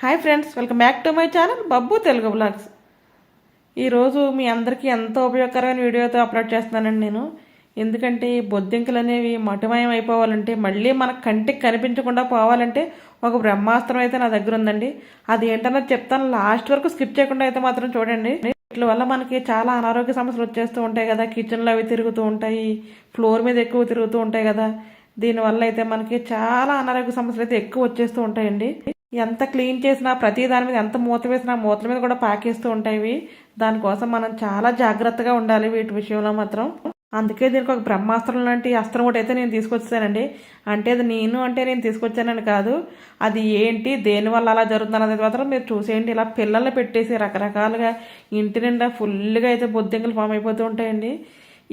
Hi friends welcome back to my channel Babbu Telugu blogs ఈరోజు మీ అందరికీ ఎంతో ఉపయోగకరమైన వీడియోతో అప్లోడ్ చేస్తున్నానండి నేను. ఎందుకంటే ఈ బొద్దింకలు అనేవి మటుమయం అయిపోవాలంటే మళ్ళీ మన కంటికి కనిపించకుండా పోవాలంటే ఒక బ్రహ్మాస్త్రం అయితే నా దగ్గర ఉందండి. అది ఏంటన్నది చెప్తాను. లాస్ట్ వరకు స్కిప్ చేయకుండా అయితే మాత్రం చూడండి. వీటి వల్ల మనకి చాలా అనారోగ్య సమస్యలు వచ్చేస్తూ ఉంటాయి కదా. కిచెన్లో అవి తిరుగుతూ ఉంటాయి ఫ్లోర్ మీద ఎక్కువ తిరుగుతూ ఉంటాయి కదా. దీనివల్ల అయితే మనకి చాలా అనారోగ్య సమస్యలు అయితే ఎక్కువ వచ్చేస్తూ ఉంటాయండి. ఎంత క్లీన్ చేసినా ప్రతి దాని మీద ఎంత మూత వేసినా మూతల మీద కూడా పాకేస్తూ ఉంటాయి ఇవి. దానికోసం మనం చాలా జాగ్రత్తగా ఉండాలి వీటి విషయంలో మాత్రం. అందుకే దీనికి ఒక బ్రహ్మాస్త్రం లాంటి అస్త్రం ఒకటి అయితే నేను తీసుకొచ్చానండి అంటే అది నేను అంటే నేను తీసుకొచ్చానని కాదు. అది ఏంటి దేనివల్ల అలా జరుగుతుంది అనేది మాత్రం మీరు చూసేయండి. ఇలా పిల్లల్ని పెట్టేసి రకరకాలుగా ఇంటి నిండా ఫుల్గా అయితే బొద్దింకలు ఫామ్ అయిపోతూ ఉంటాయండి.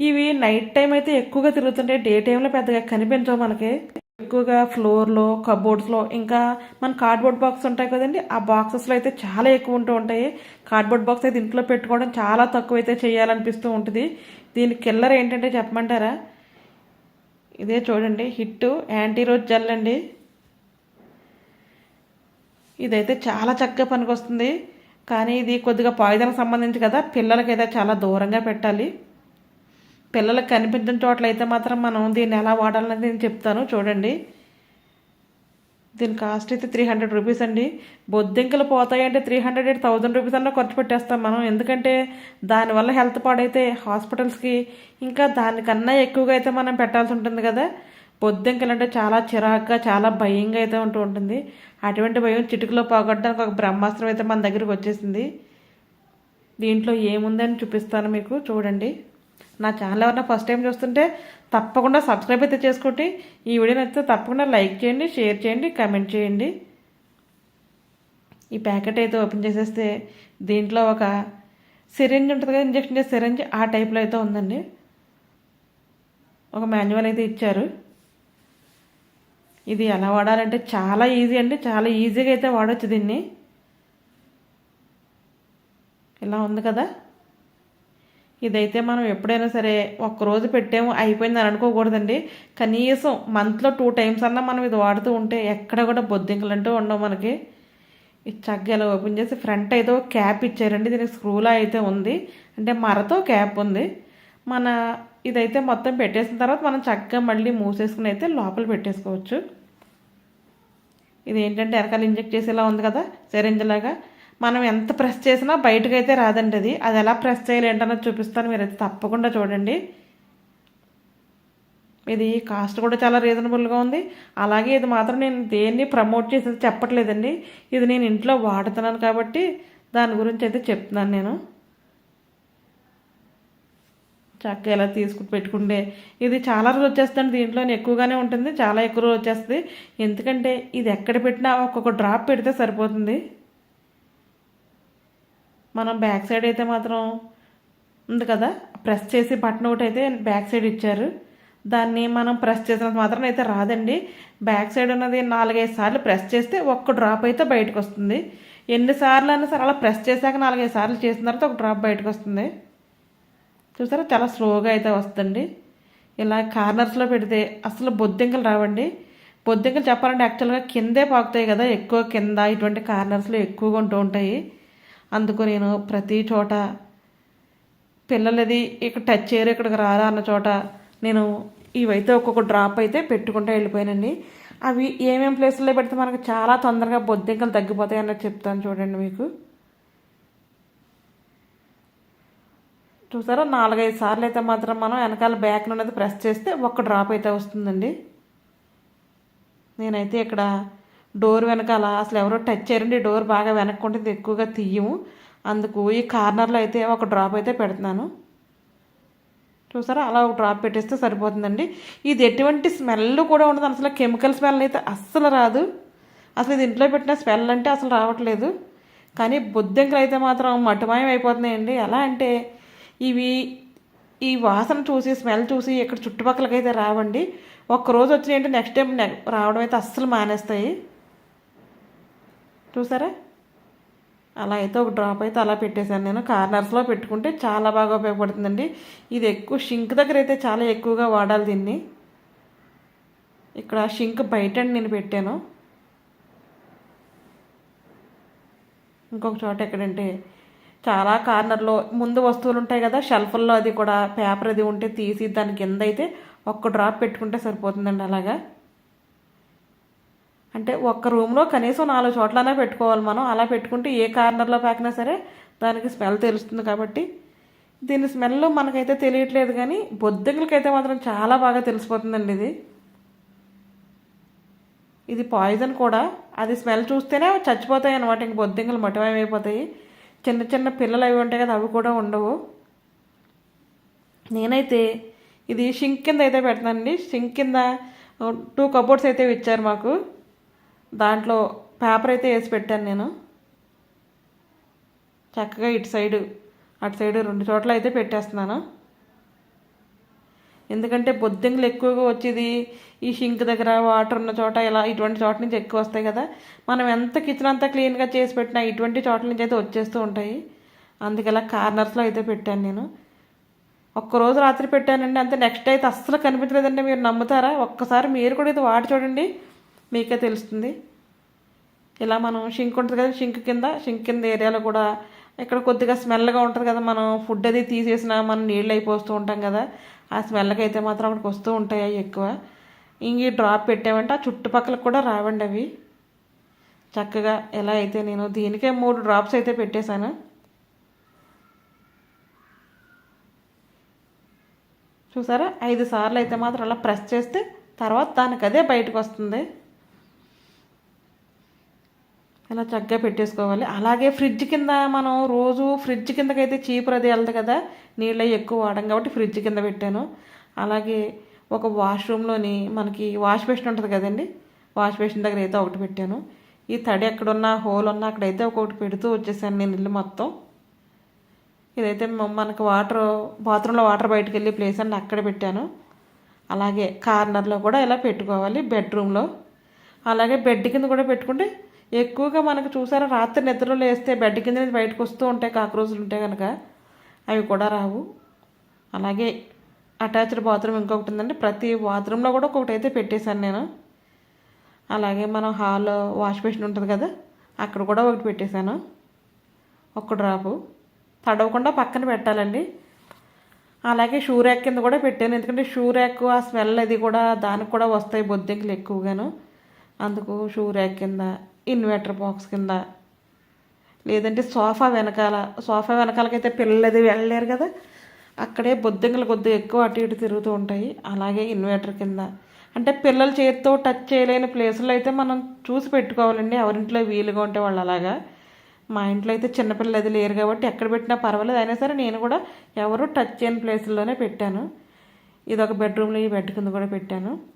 ఇవి నైట్ టైం అయితే ఎక్కువగా తిరుగుతుంటాయి డే టైంలో పెద్దగా కనిపించవు మనకి. ఎక్కువగా ఫ్లోర్లో కబోర్డ్స్లో ఇంకా మన కార్డ్బోర్డ్ బాక్స్ ఉంటాయి కదండి ఆ బాక్సెస్లో అయితే చాలా ఎక్కువ ఉంటూ ఉంటాయి. కార్డ్బోర్డ్ బాక్స్ అయితే ఇంట్లో పెట్టుకోవడం చాలా తక్కువ అయితే చేయాలనిపిస్తూ ఉంటుంది. దీని కిల్లర్ ఏంటంటే చెప్పమంటారా? ఇదే చూడండి హిట్ యాంటీ రోజ్ జెల్ అండి. ఇదైతే చాలా చక్కగా పనికొస్తుంది. కానీ ఇది కొద్దిగా పాయిజన్కి సంబంధించి కదా పిల్లలకైతే చాలా దూరంగా పెట్టాలి. పిల్లలకు కనిపించిన చోట్ల అయితే మాత్రం మనం దీన్ని ఎలా వాడాలనేది నేను చెప్తాను. చూడండి. దీని కాస్ట్ అయితే త్రీ హండ్రెడ్ రూపీస్ అండి. బొద్దింకలు పోతాయంటే three hundred eight thousand rupees అన్నా ఖర్చు పెట్టేస్తాం మనం. ఎందుకంటే దానివల్ల హెల్త్ పాడైతే హాస్పిటల్స్కి ఇంకా దానికన్నా ఎక్కువగా అయితే మనం పెట్టాల్సి ఉంటుంది కదా. బొద్దింకలు అంటే చాలా చిరాగ్గా చాలా భయంగా అయితే ఉంటూ ఉంటుంది. అటువంటి భయం చిటికలో పోగొట్టడానికి ఒక బ్రహ్మాస్త్రం అయితే మన దగ్గరికి వచ్చేసింది. దీంట్లో ఏముందని చూపిస్తాను మీకు. చూడండి. నా ఛానల్ ఎవరైనా ఫస్ట్ టైం చూస్తుంటే తప్పకుండా సబ్స్క్రైబ్ అయితే చేసుకోండి. ఈ వీడియో నచ్చితే తప్పకుండా లైక్ చేయండి షేర్ చేయండి కమెంట్ చేయండి. ఈ ప్యాకెట్ అయితే ఓపెన్ చేసేస్తే దీంట్లో ఒక సిరెంజ్ ఉంటుంది కదా ఇంజక్షన్ చేసే సిరెంజ్ ఆ టైప్లో అయితే ఉందండి. ఒక మాన్యువల్ అయితే ఇచ్చారు. ఇది ఎలా వాడాలంటే చాలా ఈజీ అండి చాలా ఈజీగా అయితే వాడచ్చు దీన్ని. ఇలా ఉంది కదా. ఇదైతే మనం ఎప్పుడైనా సరే ఒక్కరోజు పెట్టాము అయిపోయింది అని అనుకోకూడదండి. కనీసం మంత్లో టూ టైమ్స్ అన్నా మనం ఇది వాడుతూ ఉంటే ఎక్కడ కూడా బొద్దింకలు అంటూ ఉండవు మనకి. ఇది చక్కగా ఇలా ఓపెన్ చేసి ఫ్రంట్ అయితే క్యాప్ ఇచ్చారండి. దీనికి స్క్రూలా అయితే ఉంది. అంటే మరతో క్యాప్ ఉంది. మన ఇదైతే మొత్తం పెట్టేసిన తర్వాత మనం చక్కగా మళ్ళీ మూసేసుకుని అయితే లోపల పెట్టేసుకోవచ్చు. ఇది ఏంటంటే వెనకాల ఇంజెక్ట్ చేసేలా ఉంది కదా సెరెంజ్లాగా మనం ఎంత ప్రెస్ చేసినా బయటకు అయితే రాదండి అది. అది ఎలా ప్రెస్ చేయాలి ఏంటన్నది చూపిస్తాను. మీరైతే తప్పకుండా చూడండి. ఇది కాస్ట్ కూడా చాలా రీజనబుల్గా ఉంది. అలాగే ఇది మాత్రం నేను దేన్ని ప్రమోట్ చేసేది చెప్పట్లేదండి. ఇది నేను ఇంట్లో వాడుతున్నాను కాబట్టి దాని గురించి అయితే చెప్తున్నాను నేను. చక్క ఇలా తీసుకుని పెట్టుకుంటే ఇది చాలా రోజులు వచ్చేస్తుంది. దీంట్లో ఎక్కువగానే ఉంటుంది. చాలా ఎక్కువ రోజు వచ్చేస్తుంది. ఎందుకంటే ఇది ఎక్కడ పెట్టినా ఒక్కొక్క డ్రాప్ పెడితే సరిపోతుంది. మనం బ్యాక్ సైడ్ అయితే మాత్రం ఉంది కదా? ప్రెస్ చేసి బటన్ ఒకటి అయితే బ్యాక్ సైడ్ ఇచ్చారు. దాన్ని మనం ప్రెస్ చేసినంత మాత్రం అయితే రాదండి. బ్యాక్ సైడ్ ఉన్నది నాలుగైదు సార్లు ప్రెస్ చేస్తే ఒక్క డ్రాప్ అయితే బయటకు వస్తుంది. ఎన్నిసార్లు అయినా సరే అలా ప్రెస్ చేశాక నాలుగైదు సార్లు చేసిన తర్వాత ఒక డ్రాప్ బయటకు వస్తుంది. చూసారా? చాలా స్లోగా అయితే వస్తుంది ఇలా కార్నర్స్లో పెడితే అసలు బొద్దింకలు రావండి. బొద్దింకలు చెప్పాలంటే యాక్చువల్గా కిందే పాకుతాయి కదా. ఎక్కువ కింద ఇటువంటి కార్నర్స్లో ఎక్కువగా ఉంటూ ఉంటాయి. అందుకు నేను ప్రతి చోట పిల్లలది ఇక్కడ టచ్ చేయరు ఇక్కడికి రారా అన్న చోట నేను ఇవైతే ఒక్కొక్క డ్రాప్ అయితే పెట్టుకుంటూ వెళ్ళిపోయానండి. అవి ఏమేమి ప్లేసుల్లో పెడితే మనకు చాలా తొందరగా బొద్దింకలు తగ్గిపోతాయి అన్నది చెప్తాను చూడండి మీకు. చూసారా? నాలుగైదు సార్లు అయితే మాత్రం మనం వెనకాల బ్యాక్ నుండి ప్రెస్ చేస్తే ఒక్క డ్రాప్ అయితే వస్తుందండి. నేనైతే ఇక్కడ డోర్ వెనకాల అసలు ఎవరో టచ్ చేయరండి డోర్ బాగా వెనక్కుంటుంది ఎక్కువగా తీయము. అందుకు ఈ కార్నర్లో అయితే ఒక డ్రాప్ అయితే పెడుతున్నాను. చూసారా? అలా ఒక డ్రాప్ పెట్టేస్తే సరిపోతుందండి. ఇది ఎటువంటి స్మెల్ కూడా ఉండదు. అసలు కెమికల్ స్మెల్ అయితే అస్సలు రాదు. అసలు ఇది ఇంట్లో పెట్టిన స్మెల్ అంటే అసలు రావట్లేదు. కానీ బొద్దింకలు అయితే మాత్రం మటుమాయం అయిపోతున్నాయండి. ఎలా అంటే ఇవి ఈ వాసన చూసి స్మెల్ చూసి ఇక్కడ చుట్టుపక్కలకైతే రావండి. ఒక్కరోజు వచ్చినాయంటే నెక్స్ట్ టైం రావడం అయితే అస్సలు మానేస్తాయి. చూసారా? అలా అయితే ఒక డ్రాప్ అయితే అలా పెట్టేశాను నేను. కార్నర్స్లో పెట్టుకుంటే చాలా బాగా ఉపయోగపడుతుందండి. ఇది ఎక్కువ షింక్ దగ్గర అయితే చాలా ఎక్కువగా వాడాలి దీన్ని. ఇక్కడ షింక్ బయట నేను పెట్టాను. ఇంకొక చోట ఎక్కడంటే చాలా కార్నర్లో ముందు వస్తువులు ఉంటాయి కదా షెల్ఫ్ల్లో అది కూడా పేపర్ అది ఉంటే తీసి దాని కింద అయితే ఒక్క డ్రాప్ పెట్టుకుంటే సరిపోతుందండి అలాగా. అంటే ఒక్క రూమ్లో కనీసం నాలుగు చోట్లనే పెట్టుకోవాలి మనం. అలా పెట్టుకుంటే ఏ కార్నర్లో పాకినా సరే దానికి స్మెల్ తెలుస్తుంది కాబట్టి. దీని స్మెల్ మనకైతే తెలియట్లేదు కానీ బొద్దింకలకైతే మాత్రం చాలా బాగా తెలిసిపోతుందండి ఇది. ఇది పాయిజన్ కూడా. అది స్మెల్ చూస్తేనే చచ్చిపోతాయి అనమాట ఇంక బొద్దింకలు మటమయమైపోతాయి. చిన్న చిన్న పిల్లలు అవి ఉంటాయి కదా అవి కూడా ఉండవు. నేనైతే ఇది షింక్ కింద అయితే పెడతానండి. షింక్ కింద టూ కబోర్డ్స్ అయితే ఇచ్చారు మాకు. దాంట్లో పేపర్ అయితే వేసి పెట్టాను నేను. చక్కగా ఇటు సైడు అటు సైడు రెండు చోట్ల అయితే పెట్టేస్తున్నాను. ఎందుకంటే బొద్దింకలు ఎక్కువగా వచ్చేది ఈ షింక్ దగ్గర వాటర్ ఉన్న చోట ఇలా ఇటువంటి చోట నుంచి ఎక్కువ వస్తాయి కదా. మనం ఎంత కిచెన్ అంతా క్లీన్గా చేసి పెట్టినా ఇటువంటి చోట్ల నుంచి అయితే వచ్చేస్తూ ఉంటాయి. అందుకలా కార్నర్స్లో అయితే పెట్టాను నేను. ఒక్కరోజు రాత్రి పెట్టానండి. అంతే నెక్స్ట్ అయితే అస్సలు కనిపించలేదండి. మీరు నమ్ముతారా? ఒక్కసారి మీరు కూడా ఇది వాటి చూడండి. మీకే తెలుస్తుంది. ఇలా మనం షింక్ ఉంటుంది కదా షింక్ కింద షింక్ కింద ఏరియాలో కూడా ఇక్కడ కొద్దిగా స్మెల్గా ఉంటుంది కదా మనం ఫుడ్ అది తీసేసిన మనం నీళ్ళు అయిపోస్తూ ఉంటాం కదా ఆ స్మెల్కి అయితే మాత్రం అక్కడికి వస్తూ ఉంటాయి అవి ఎక్కువ. ఇంక డ్రాప్ పెట్టామంటే ఆ చుట్టుపక్కల కూడా రావండి అవి. చక్కగా ఎలా అయితే నేను దీనికే మూడు డ్రాప్స్ అయితే పెట్టేశాను. చూసారా? ఐదు సార్లు అయితే మాత్రం అలా ప్రెస్ చేస్తే తర్వాత దానికి అదే బయటకు వస్తుంది. ఇలా చక్కగా పెట్టేసుకోవాలి. అలాగే ఫ్రిడ్జ్ కింద మనం రోజు ఫ్రిడ్జ్ కిందకైతే చీపురు అది వెళ్తుంది కదా నీళ్ళు ఎక్కువ వాడడం కాబట్టి ఫ్రిడ్జ్ కింద పెట్టాను. అలాగే ఒక వాష్రూమ్లోని మనకి వాష్ బేషన్ ఉంటుంది కదండి వాష్ బేషన్ దగ్గర అయితే ఒకటి పెట్టాను. ఈ తడి ఎక్కడున్నా హోల్ ఉన్నా అక్కడైతే ఒకటి పెడుతూ వచ్చేసాను నేను ఇల్లు మొత్తం. ఇదైతే మనకు వాటర్ బాత్రూంలో వాటర్ బయటకు వెళ్ళే ప్లేస్ అని అక్కడ పెట్టాను. అలాగే కార్నర్లో కూడా ఇలా పెట్టుకోవాలి బెడ్రూమ్లో అలాగే బెడ్ కింద కూడా పెట్టుకుంటే ఎక్కువగా మనకు చూసారా రాత్రి నిద్రలో వేస్తే బెడ్ కింద నుంచి బయటకు వస్తూ ఉంటాయి కాక్రోజులు ఉంటాయి కనుక అవి కూడా రావు. అలాగే అటాచ్డ్ బాత్రూమ్ ఇంకొకటి ఉందండి ప్రతి బాత్రూంలో కూడా ఒకటి అయితే పెట్టేశాను నేను. అలాగే మనం హాల్లో వాష్ బేసిన్ ఉంటుంది కదా అక్కడ కూడా ఒకటి పెట్టేశాను. ఒక్క డ్రాపు తడవకుండా పక్కన పెట్టాలండి. అలాగే షూ ర్యాక్ కింద కూడా పెట్టాను ఎందుకంటే షూ ర్యాక్ ఆ స్మెల్ అది కూడా దానికి కూడా వస్తాయి బొద్దింకలు ఎక్కువగాను. అందుకు షూ ర్యాక్ కింద ఇన్వర్టర్ బాక్స్ కింద. లేదంటే సోఫా వెనకాల సోఫా వెనకాలకైతే పిల్లలది వెళ్ళలేరు కదా. అక్కడే బొద్దింకలు కొద్దిగా ఎక్కువ అటు ఇటు తిరుగుతూ ఉంటాయి. అలాగే ఇన్వర్టర్ కింద. అంటే పిల్లల చేతితో టచ్ చేయలేని ప్లేసుల్లో అయితే మనం చూసి పెట్టుకోవాలండి. ఎవరింట్లో వీలుగా ఉంటే వాళ్ళు అలాగా. మా ఇంట్లో అయితే చిన్నపిల్లలు అది లేరు కాబట్టి ఎక్కడ పెట్టినా పర్వాలేదు. అయినా సరే నేను కూడా ఎవరు టచ్ చేయని ప్లేసుల్లోనే పెట్టాను. ఇది ఒక బెడ్రూమ్లో ఈ బెడ్ కింద కూడా పెట్టాను.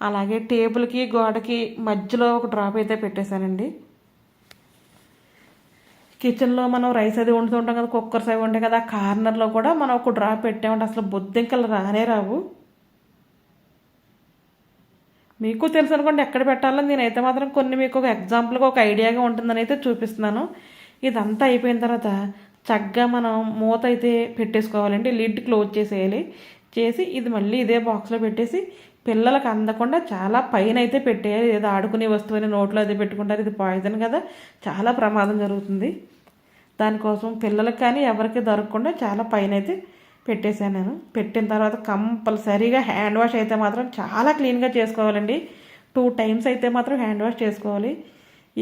అలాగే టేబుల్కి గోడకి మధ్యలో ఒక డ్రాప్ అయితే పెట్టేశానండి. కిచెన్లో మనం రైస్ అది వండుతుంటాం కదా కుక్కర్స్ అవి ఉంటాయి కదా ఆ కార్నర్లో కూడా మనం ఒక డ్రాప్ పెట్టామంటే అసలు బొద్దింకలు రానే రావు. మీకు తెలుసు అనుకోండి ఎక్కడ పెట్టాలో నేనైతే మాత్రం కొన్ని మీకు ఒక ఎగ్జాంపుల్గా ఒక ఐడియాగా ఉంటుందని అయితే చూపిస్తున్నాను. ఇదంతా అయిపోయిన తర్వాత చక్కగా మనం మూత అయితే పెట్టేసుకోవాలండి లిడ్ క్లోజ్ చేసేయాలి. చేసి ఇది మళ్ళీ ఇదే బాక్స్లో పెట్టేసి పిల్లలకు అందకుండా చాలా పైన అయితే పెట్టేయాలి. ఏదో ఆడుకునే వస్తువుని నోట్లో అది పెట్టుకుంటారు. ఇది పాయిజన్ కదా. చాలా ప్రమాదం జరుగుతుంది. దానికోసం పిల్లలకు కానీ ఎవరికి దొరకకుండా చాలా పైన అయితే పెట్టేశాను నేను. పెట్టిన తర్వాత కంపల్సరీగా హ్యాండ్ వాష్ అయితే మాత్రం చాలా క్లీన్గా చేసుకోవాలండి. టూ టైమ్స్ అయితే మాత్రం హ్యాండ్ వాష్ చేసుకోవాలి.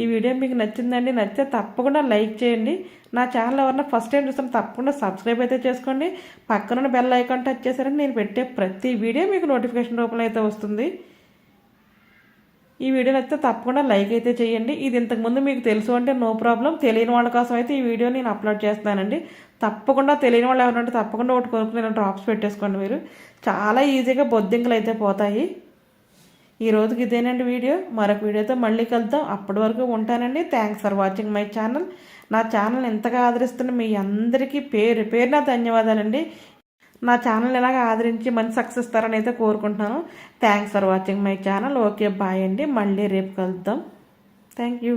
ఈ వీడియో మీకు నచ్చిందండి నచ్చితే తప్పకుండా లైక్ చేయండి. నా ఛానల్ ఎవరన్నా ఫస్ట్ టైం చూస్తాం తప్పకుండా సబ్స్క్రైబ్ అయితే చేసుకోండి. పక్కన బెల్ ఐకాన్ టచ్ చేశారని నేను పెట్టే ప్రతి వీడియో మీకు నోటిఫికేషన్ రూపంలో అయితే వస్తుంది. ఈ వీడియో నచ్చితే తప్పకుండా లైక్ అయితే చేయండి. ఇది ఇంతకుముందు మీకు తెలుసు అంటే నో ప్రాబ్లం. తెలియని వాళ్ళ కోసం అయితే ఈ వీడియో నేను అప్లోడ్ చేస్తానండి తప్పకుండా తెలియని వాళ్ళు ఎవరంటే తప్పకుండా ఒకటి కొనుక్కుని డ్రాప్స్ పెట్టేసుకోండి మీరు. చాలా ఈజీగా బొద్దింకలు అయితే పోతాయి. ఈ రోజుకి ఇదేనండి వీడియో. మరొక వీడియోతో మళ్ళీ కలుద్దాం. అప్పటి వరకు ఉంటానండి. Thanks for watching my channel నా ఛానల్ ఎంతగా ఆదరిస్తున్న మీ అందరికీ పేరు పేరు నా ధన్యవాదాలండి నా ఛానల్ ఎలాగ ఆదరించి మంచి సక్సెస్ ఇస్తారని అయితే కోరుకుంటున్నాను. Thanks for watching my channel okay bye అండి. మళ్ళీ రేపు కలుద్దాం. Thank you